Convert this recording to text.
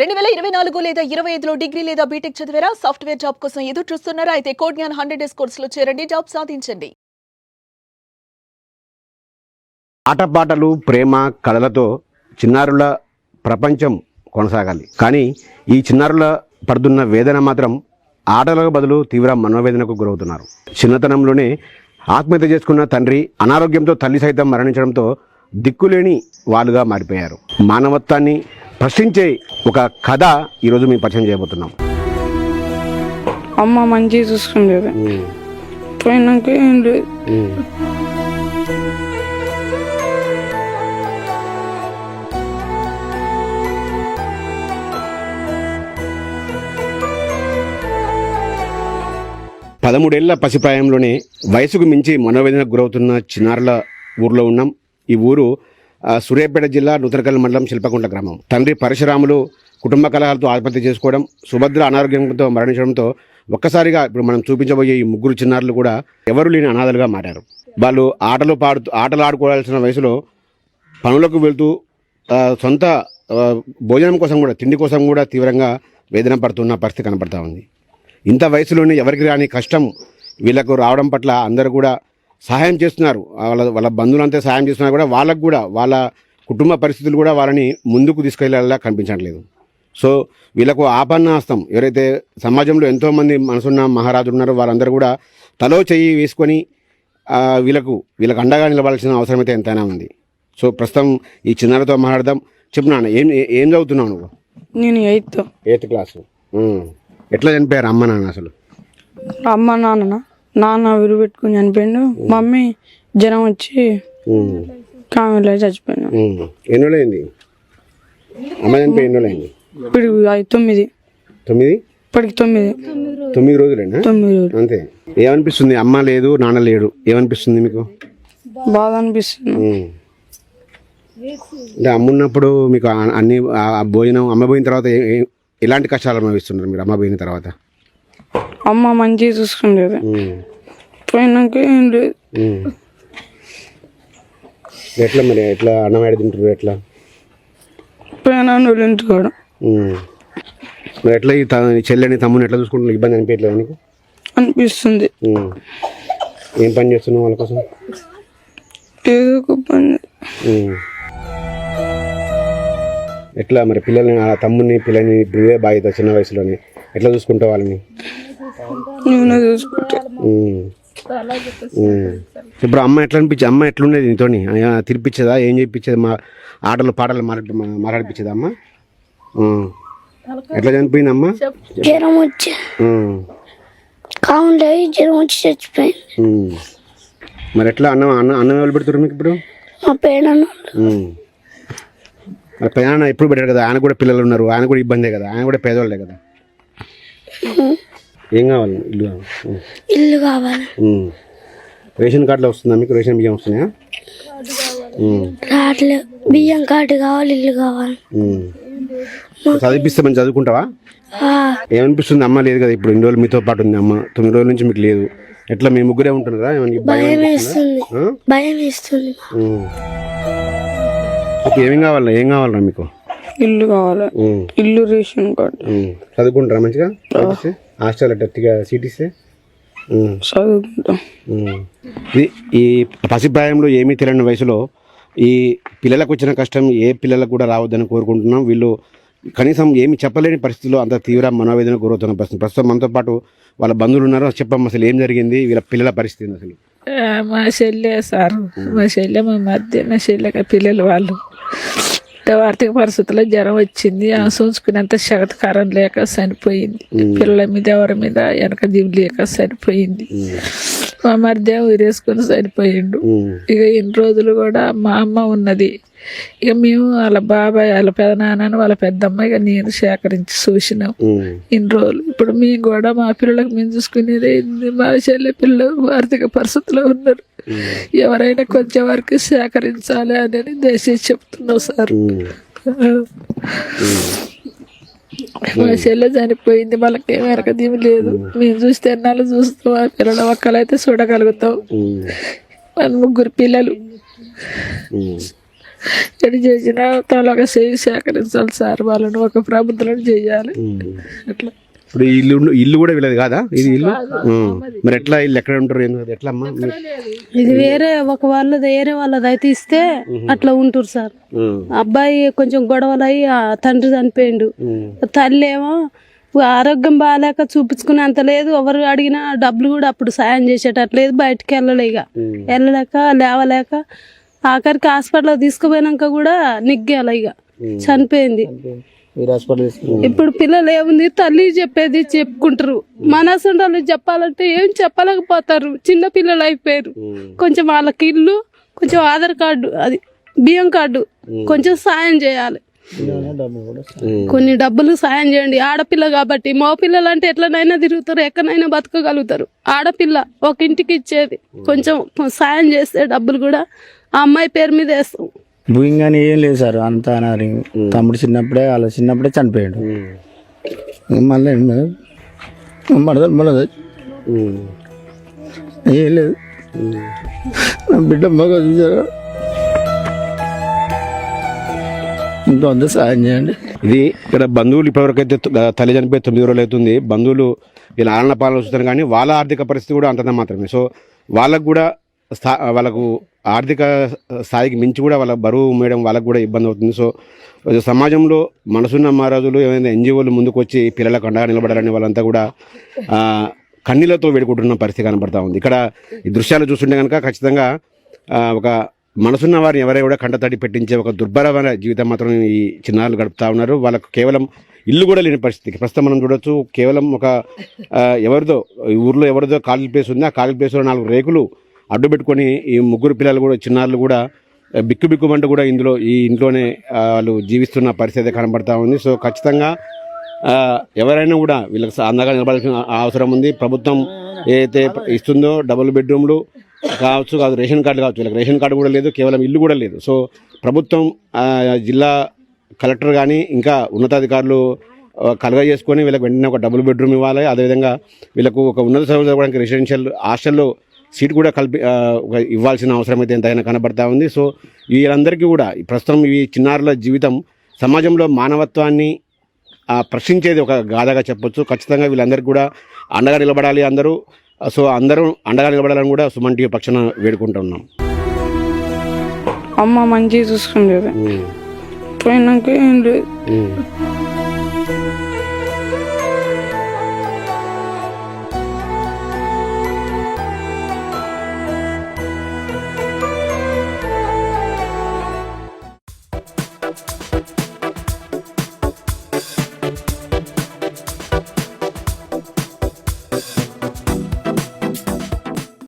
రెండు వేల ఇరవై నాలుగు లేదా ఇరవై ఐదులో డిగ్రీ లేదా బీటెక్ చదివారా? సాఫ్ట్వేర్ జాబ్ కోసం ఎదురు చూస్తున్నారా? అయితే కోడ్ జ్ఞాన్ హండ్రెడ్ డేస్ కోర్సులో చేరండి. జాబ్ సాధించండి. ఆటపాటలు ప్రేమ కళలతో చిన్నారుల ప్రపంచం కొనసాగాలి. కానీ ఈ చిన్నారుల పడుతున్న వేదన మాత్రం ఆటలకు బదులు తీవ్ర మనోవేదనకు గురవుతున్నారు. చిన్నతనంలోనే ఆత్మహత్య చేసుకున్న తండ్రి అనారోగ్యంతో తల్లి సైతం మరణించడంతో దిక్కులేని వాళ్ళుగా మారిపోయారు. మానవత్వాన్ని ప్రశ్నించే ఒక కథ ఈరోజు మేము పరిచయం చేయబోతున్నాం. అమ్మ మంచిగా చూసుకుండేది పోయినాక ఏం లేదు. పదమూడేళ్ళ పసిప్రాయంలోనే వయసుకు మించి మనోవేదనకు గురవుతున్న చిన్నారుల ఊర్లో ఉన్నాం. ఈ ఊరు సూర్యాపేట జిల్లా నూతనకల్ మండలం శిల్పకుంట గ్రామం. తండ్రి పరశురాములు కుటుంబ కలహాలతో ఆత్మహత్య చేసుకోవడం సుభద్ర అనారోగ్యంతో మరణించడంతో ఒక్కసారిగా ఇప్పుడు మనం చూపించబోయే ఈ ముగ్గురు చిన్నారులు కూడా ఎవరు లేని అనాథలుగా మారారు. వాళ్ళు ఆటలు పాడుతూ ఆటలు ఆడుకోవాల్సిన వయసులో పనులకు వెళ్తూ సొంత భోజనం కోసం కూడా తిండి కోసం కూడా తీవ్రంగా వేదన పడుతున్న పరిస్థితి కనపడతా ఉంది. ఇంత వయసులోనే ఎవరికి రాని కష్టం వీళ్ళకు రావడం పట్ల అందరూ కూడా సహాయం చేస్తున్నారు. వాళ్ళ వాళ్ళ బంధువులంతా సహాయం చేస్తున్నారు కూడా వాళ్ళకు కూడా వాళ్ళ కుటుంబ పరిస్థితులు కూడా వాళ్ళని ముందుకు తీసుకెళ్ళేలా కనిపించట్లేదు. సో వీళ్ళకు ఆపన్నాస్తం. ఎవరైతే సమాజంలో ఎంతోమంది మనసున్న మహారాజులు ఉన్నారో వాళ్ళందరూ కూడా తలో చెయ్యి వేసుకొని వీళ్ళకు వీళ్ళకు అండగా నిలవాల్సిన అవసరం అయితే ఎంతైనా ఉంది. సో ప్రస్తుతం ఈ చిన్నారతో మాట్లాడదాం. చెప్పు నాన్న ఏం ఏం చదువుతున్నావు నువ్వు? నేను ఎయిత్. Eighth class. ఎట్లా చనిపోయారు అమ్మ నాన్న అసలు? అమ్మ నాన్న నాన్న విరు పెట్టుకుని చనిపోయిండు. మమ్మీ జ్వరం వచ్చి. కామెలో చచ్చిపోయాను. ఎన్ని అమ్మ చనిపోయి ఎన్ని ఇప్పుడు ఐదు తొమ్మిది. తొమ్మిది? ఇప్పటికి తొమ్మిది. తొమ్మిది రోజులేనా? తొమ్మిది రోజులు. అంతే. ఏమనిపిస్తుంది? అమ్మ లేదు నాన్న లేడు. ఏమనిపిస్తుంది మీకు? బాధ అనిపిస్తుంది. అంటే అమ్మ ఉన్నప్పుడు మీకు అన్ని భోజనం అమ్మ పోయిన తర్వాత ఎలాంటి కష్టాలు అనుభవిస్తున్నారు మీరు? అమ్మ పోయిన తర్వాత? అమ్మ మంచిగా చూసుకుండేది. పోయినాక ఏం లేదు. ఎట్లా మరి? ఎట్లా అన్నం ఏడ తింటారు ఎట్లా? పోయినా వాళ్ళు ఇంటికాడ. మరి ఎట్లా ఈ త- చెల్లెని తమ్ముని ఎట్లా చూసుకుంటున్నారు? ఇబ్బంది అనిపించట్లేదు నీకు? అనిపిస్తుంది. ఉమ్. ఏం పని చేస్తున్నావు వాళ్ళ కోసం? ఏదో ఒక పని. ఉమ్. ఎట్లా మరి పిల్లల్ని ఆ తమ్ముని పిల్లని ఇవే బాధ్యత చిన్న వయసులోనే. ఎట్లా చూసుకుంటావు వాళ్ళని? నేనే చూసుకుంటా. ఇప్పుడు అమ్మ ఎట్లా అనిపించి అమ్మ ఎట్లుండేది నీతోని? ఆ, తినిపించేదా? ఏం చేయించేది మా ఆటలు పాటలు మాట్లాడి మాట్లాడిపించేదా అమ్మ. ఎట్లా చనిపోయింది అమ్మ జ్వరం వచ్చి. కావుండే జ్వరం వచ్చి చచ్చిపోయింది. మరి ఎట్లా? అన్నం అన్నం అన్నం ఎవరు పెడుతున్నారు మీకు ఇప్పుడు? మా. మరి పెదనాన్న ఎప్పుడు పెట్టారు కదా? ఆయన కూడా పిల్లలు ఉన్నారు. ఆయన కూడా ఇబ్బందే కదా? ఆయన కూడా పేదవాళ్ళే కదా? ఏం కావాలి? ఇల్లు. ఇల్లు కావాలి. రేషన్ కార్డులో వస్తుందా మీకు? రేషన్ బియ్యం వస్తున్నాయా. రాట్లే బియ్యం కార్డు కావాలి ఇల్లు కావాలి. ఉమ్. చదివిపిస్తే మంచి చదువుకుంటావా? ఏమనిపిస్తుంది? అమ్మ లేదు కదా ఇప్పుడు ఇన్ని రోజులు మీతో పాటు ఉంది అమ్మ. తొమ్మిది రోజుల నుంచి మీకు లేదు. ఎట్లా మీ ముగ్గురే ఉంటున్నారా భయం? వేస్తుంది. ఏమేం కావాలా ఏం కావాలరా మీకు? ఇల్లు కావాలి. ఇల్లు రేషన్ కార్డు. చదువుకుంటారా మంచిగా? చదివిస్తే? హాస్టల్ అట్టిగా సీట్ ఇస్తే? ఉమ్. చదువుకుంటాం. ఉమ్. ఇది ఈ పసిప్రాయంలో ఏమీ తెలియని వయసులో ఈ పిల్లలకు వచ్చిన కష్టం ఏ పిల్లలకు కూడా రావద్దని కోరుకుంటున్నాం. వీళ్ళు కనీసం ఏమి చెప్పలేని పరిస్థితుల్లో అంత తీవ్ర మనోవేదన గురవుతున్న పరిస్థితి ప్రస్తుతం మనతో పాటు వాళ్ళ బంధువులు ఉన్నారు చెప్పమ్మా అసలు ఏం జరిగింది? వీళ్ళ పిల్లల పరిస్థితి అసలు? ఆ, మా చెల్లె సార్ మా చెల్లె మా మధ్య మా చెల్లెక పిల్లలు వాళ్ళు. ఆర్థిక పరిస్థితుల్లో జ్వరం వచ్చింది. ఆ చూసుకునేంత శగతకారం లేక చనిపోయింది. పిల్లల మీద ఎవరి మీద వెనక జీవి లేక చనిపోయింది. మా మధ్య ఉరేసుకుని చనిపోయిండు. ఇక ఇన్ని రోజులు కూడా మా అమ్మ ఉన్నది. ఇక మేము వాళ్ళ బాబాయ్ వాళ్ళ పెదనాన్నని వాళ్ళ పెద్దమ్మ ఇక నేను సేకరించి చూసినాం. ఇన్ని రోజులు. ఇప్పుడు మేము కూడా మా పిల్లలకు మేము చూసుకునేది? మా చెల్లె పిల్లలు ఆర్థిక పరిస్థితిలో ఉన్నారు. ఎవరైనా కొంచెం వరకు సేకరించాలి అని దయచేసి చెప్తున్నాం సార్. మా చెల్లె చనిపోయింది వాళ్ళకి ఏం ఎరకదీమి లేదు. మేము చూస్తే ఎన్నాళ్ళు చూస్తాం ఆ పిల్లల ఒక్కలైతే చూడగలుగుతాం. మన ముగ్గురు పిల్లలు. ఎటు చేసినా తలొక చేయి సేకరించాలి సార్ వాళ్ళను ఒక ప్రభుత్వం చేయాలి. అట్లా. ఇప్పుడు ఇల్లు ఇల్లు కూడా వీళ్ళది కాదా? ఇది ఇల్లు. మరి ఎట్లా ఇల్లు ఎక్కడ ఉంటారు? ఎట్లా అమ్మా ఇది వేరే ఒక వాళ్ళది వేరే వాళ్ళది అయితే ఇస్తే అట్లా ఉంటారు సార్. అబ్బాయి కొంచెం గొడవలు అయ్యి తండ్రి చనిపోయిండు. తల్లి ఏమో ఆరోగ్యం బాగాలేక చూపించుకునేంత లేదు. ఎవరు అడిగినా డబ్బులు కూడా అప్పుడు సాయం చేసేటట్టు లేదు. బయటకు వెళ్ళలే ఇక వెళ్ళలేక లేవలేక ఆఖరికి హాస్పిటల్ తీసుకుపోయినాక కూడా నిగ్గాల ఇక చనిపోయింది. ఇప్పుడు పిల్లలు ఏముంది? తల్లి చెప్పేది చెప్పుకుంటారు. మనసు చెప్పాలంటే ఏం చెప్పలేకపోతారు. చిన్న పిల్లలు అయిపోయారు. కొంచెం వాళ్ళకి ఇల్లు కొంచెం ఆధార్ కార్డు అది బియ్యం కార్డు కొంచెం సాయం చేయాలి. కొన్ని డబ్బులు సాయం చేయండి. ఆడపిల్ల కాబట్టి మగ పిల్లలు అంటే ఎట్లనైనా తిరుగుతారు ఎక్కడైనా బతకగలుగుతారు. ఆడపిల్ల ఒక ఇంటికి ఇచ్చేది. కొంచెం సాయం చేస్తే డబ్బులు కూడా ఆ అమ్మాయి పేరు మీద వేస్తాం. భూమి కానీ ఏం లేదు సార్. అంతా అనారి తమ్ముడు చిన్నప్పుడే వాళ్ళ చిన్నప్పుడే చనిపోయాడు. మళ్ళీ మడదలు మళ్ళీ. ఏం లేదు. నా బిడ్డ మగ చూసారా? ఇంకో అంత సాయం చేయండి. ఇది ఇక్కడ బంధువులు ఇప్పటివరకైతే తల్లి చనిపోయి తొమ్మిది రోజులు అవుతుంది. బంధువులు వీళ్ళ ఆలన పాలన చూస్తారు కానీ వాళ్ళ ఆర్థిక పరిస్థితి కూడా అంతంత మాత్రమే. సో వాళ్ళకు కూడా స్థా వాళ్ళకు ఆర్థిక స్థాయికి మించి కూడా వాళ్ళ బరువు మేయడం వాళ్ళకు కూడా ఇబ్బంది అవుతుంది. సో సమాజంలో మనసున్న మహారాజులు ఏమైనా ఎన్జిఓలు ముందుకు వచ్చి పిల్లలకు అండగా నిలబడాలని వాళ్ళంతా కూడా ఆ, కన్నీళ్ళతో వేడుకుంటున్న పరిస్థితి కనబడతా ఉంది. ఇక్కడ ఈ దృశ్యాలు చూస్తుంటే కనుక ఖచ్చితంగా ఒక మనసున్న వారిని ఎవరైనా కూడా కంటతడి పెట్టించే ఒక దుర్భరమైన జీవితం మాత్రం ఈ చిన్నారులు గడుపుతా ఉన్నారు. వాళ్ళకు కేవలం ఇల్లు కూడా లేని పరిస్థితి ప్రస్తుతం మనం చూడొచ్చు. కేవలం ఒక ఎవరిదో ఊర్లో ఎవరిదో ఖాళీ ప్లేస్ ఉంది. ఆ ఖాళీ ప్లేస్లో నాలుగు రేకులు అడ్డు పెట్టుకొని ఈ ముగ్గురు పిల్లలు కూడా చిన్నారులు కూడా బిక్కు బిక్కుమంటూ కూడా ఇందులో ఈ ఇంట్లోనే వాళ్ళు జీవిస్తున్న పరిస్థితి కనబడతా ఉంది. సో ఖచ్చితంగా ఎవరైనా కూడా వీళ్ళకి అందంగా నిలబడాల్సిన అవసరం ఉంది. ప్రభుత్వం ఏదైతే ఇస్తుందో డబుల్ బెడ్రూమ్లు కావచ్చు కాదు రేషన్ కార్డు కావచ్చు వీళ్ళకి రేషన్ కార్డు కూడా లేదు కేవలం ఇల్లు కూడా లేదు. సో ప్రభుత్వం జిల్లా కలెక్టర్ కానీ ఇంకా ఉన్నతాధికారులు కలుగ చేసుకొని వీళ్ళకి వెంటనే ఒక డబుల్ బెడ్రూమ్ ఇవ్వాలి. అదేవిధంగా వీళ్ళకు ఒక ఉన్నత చదువు చదవడానికి రెసిడెన్షియల్ హాస్టల్లో సీట్ కూడా కల్పి ఇవ్వాల్సిన అవసరం అయితే ఎంతైనా కనబడతా ఉంది. సో వీళ్ళందరికీ కూడా ప్రస్తుతం ఈ చిన్నారుల జీవితం సమాజంలో మానవత్వాన్ని ప్రశ్నించేది ఒక గాథగా చెప్పొచ్చు. ఖచ్చితంగా వీళ్ళందరికీ కూడా అండగా నిలబడాలి అందరూ. సో అందరూ అండగా నిలబడాలని కూడా సుమన్ టీవీ పక్షాన వేడుకుంటున్నాం అమ్మ మంచిగా చూసుకుండేది పోయినాక ఏం లేదు.